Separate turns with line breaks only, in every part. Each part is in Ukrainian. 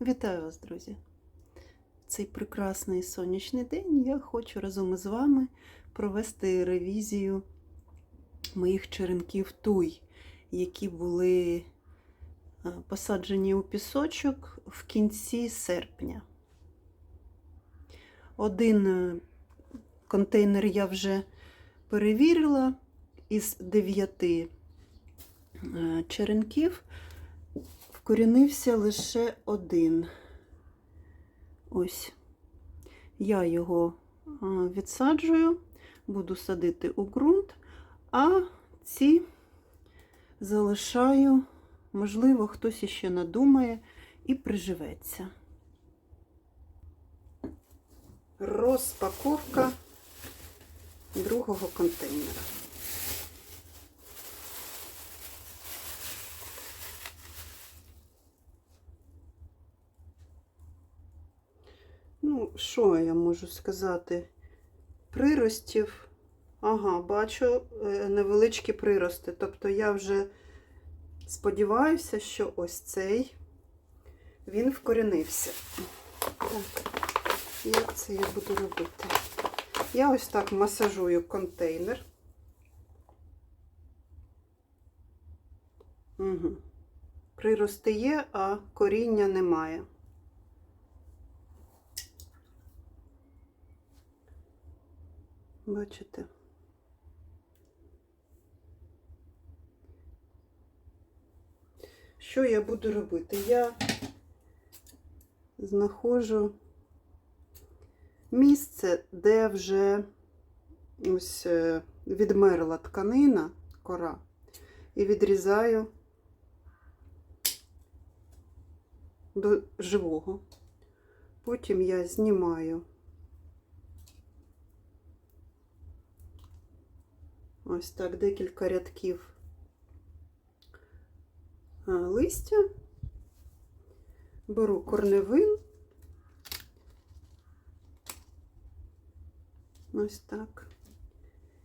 Вітаю вас, друзі! В Цей прекрасний сонячний день я хочу разом із вами провести ревізію моїх черенків туй, які були е, посаджені у пісочок в кінці серпня. Один е, контейнер я вже перевірила із дев'яти е, черенків вкорінився лише один. Ось. Я його відсаджую, буду садити у ґрунт, а ці залишаю, можливо, хтось іще надумає і приживеться. Розпаковка другого контейнера. Ну, що я можу сказати? Приростів. Ага, бачу е, невеличкі прирости. Тобто я вже сподіваюся, що ось цей він вкорінився. Так, як це я буду робити? Я ось так масажую контейнер. Угу. Прирости є, а коріння немає. Бачите? Що я буду робити? Я знаходжу місце, де вже ось е, відмерла тканина, кора, і відрізаю до живого. Потім я знімаю Ось так декілька рядків листя, беру корневин, ось так,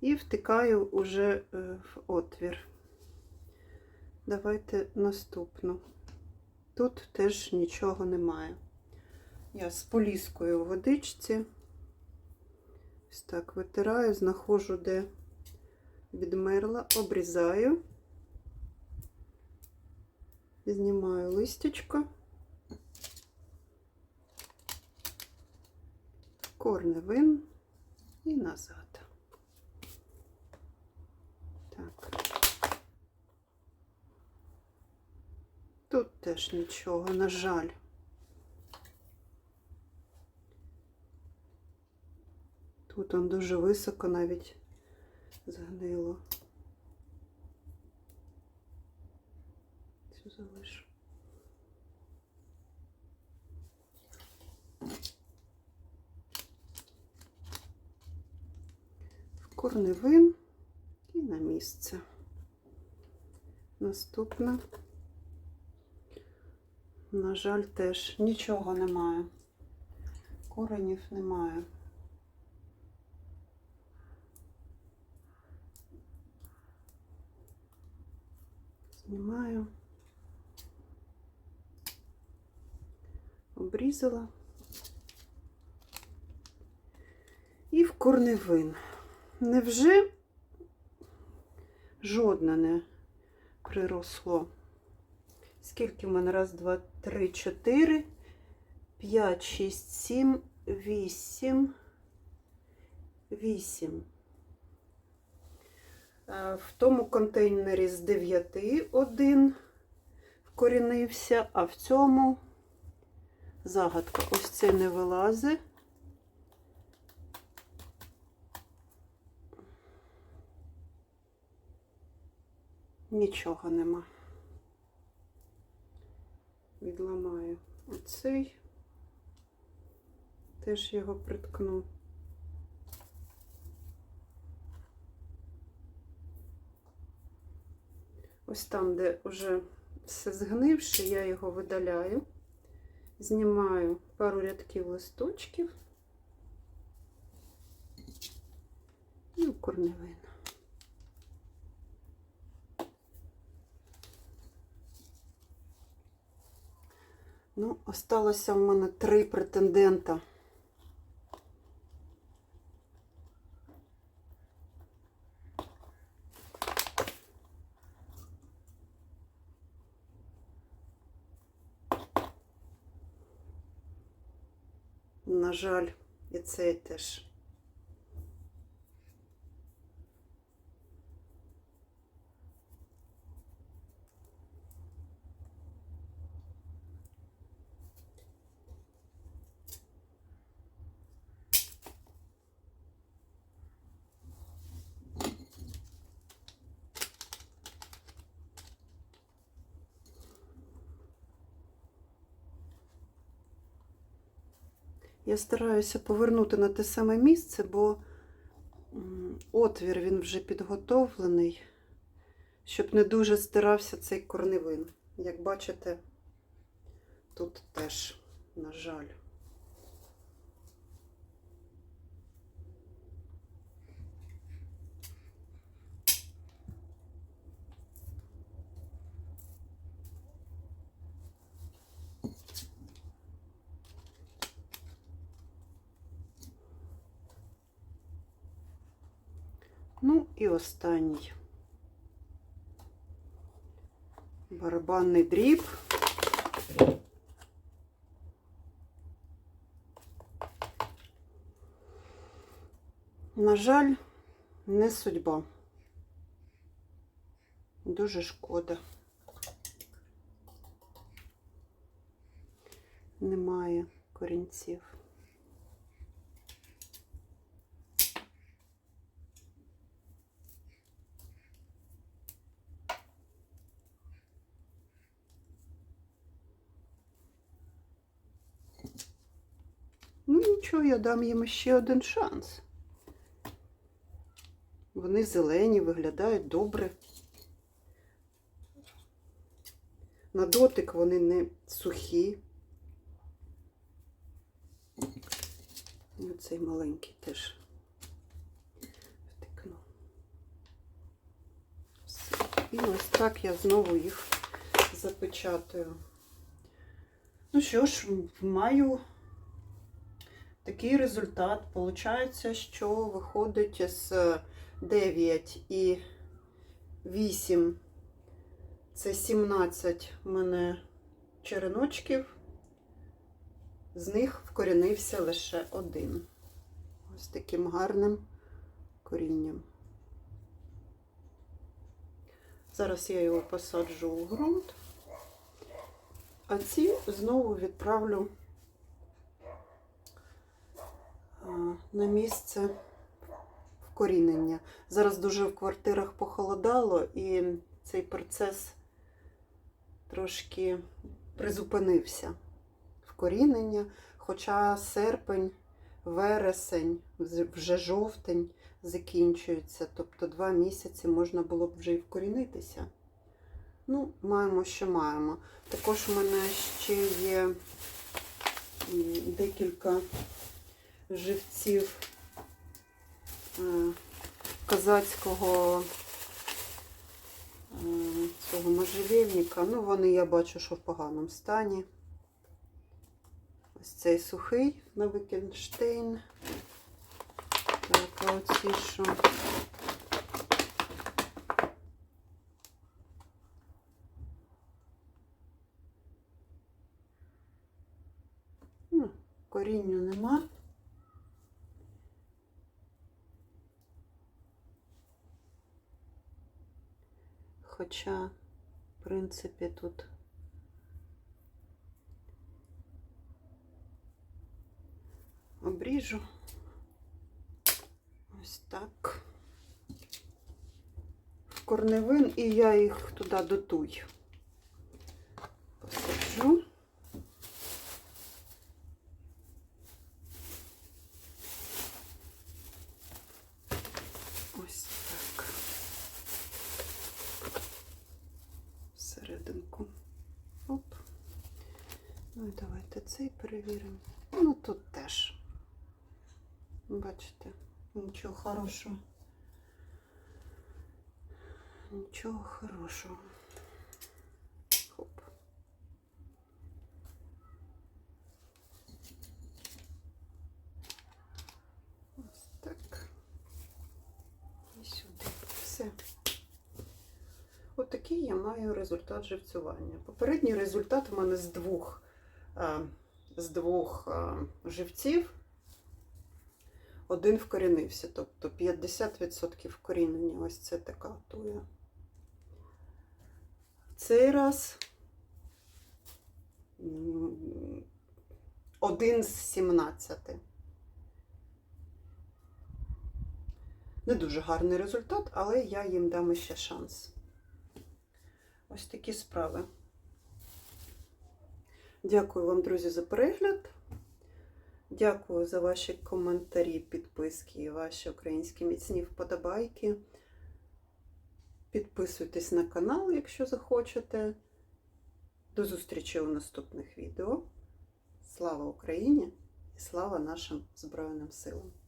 і втикаю уже е, в отвір. Давайте наступну. Тут теж нічого немає. Я з поліскою в водичці, ось так витираю, знаходжу, де відмерла, обрізаю, знімаю листячко, корневин і назад. Так. Тут теж нічого, на жаль. Тут он дуже високо навіть згнило. Цю залишу. В корневин і на місце. Наступна, на жаль, теж нічого немає. Коренів немає. Знімаю, обрізала і в корневин. Невже жодне не приросло? Скільки в мене? Раз, два, три, чотири, п'ять, шість, сім, вісім, вісім. Е, в тому контейнері з 9 один вкорінився, а в цьому загадка. Ось це не вилазить. Нічого нема. Відламаю оцей, теж його приткну. Ось там, де вже все згнивше, я його видаляю, знімаю пару рядків листочків і корневину. Ну, осталося в мене три претендента. На жаль, і це теж. Я стараюся повернути на те саме місце, бо отвір він вже підготовлений, щоб не дуже стирався цей корневин. Як бачите, тут теж, на жаль. Ну і останній. Барабанний дріб. На жаль, не судьба. Дуже шкода. Немає корінців. Ну нічого, я дам їм ще один шанс. Вони зелені, виглядають добре. На дотик вони не сухі. І оцей маленький теж втикну. Все. І ось так я знову їх запечатаю. Ну що ж, маю такий результат. Получається, що виходить з 9 і 8. Це 17 в мене череночків. З них вкорінився лише один. Ось таким гарним корінням. Зараз я його посаджу у ґрунт, а ці знову відправлю а, на місце вкорінення. Зараз дуже в квартирах похолодало і цей процес трошки призупинився вкорінення, хоча серпень, вересень, вже жовтень закінчується, тобто два місяці можна було б вже і вкорінитися. Ну, маємо, що маємо. Також у мене ще є декілька живців е, козацького е, цього можжевельника. Ну, вони я бачу, що в поганому стані. Ось цей сухий на Вікенштейн. Так, а оці що? Ну, корінню нема. Хоча, в принципі, тут обріжу. Ось так. Корневин і я їх туди дотую. Посаджу. цей перевіримо. Ну тут теж, бачите, нічого хорошого. Нічого хорошого. Хоп. Ось так. І сюди. Все. Отакий я маю результат живцювання. Попередній результат у мене з двох з двох е, живців. Один вкорінився, тобто 50% вкорінення. Ось це така туя. Цей раз один з 17. Не дуже гарний результат, але я їм дам ще шанс. Ось такі справи. Дякую вам, друзі, за перегляд. Дякую за ваші коментарі, підписки і ваші українські міцні вподобайки. Підписуйтесь на канал, якщо захочете. До зустрічі у наступних відео. Слава Україні і слава нашим Збройним силам!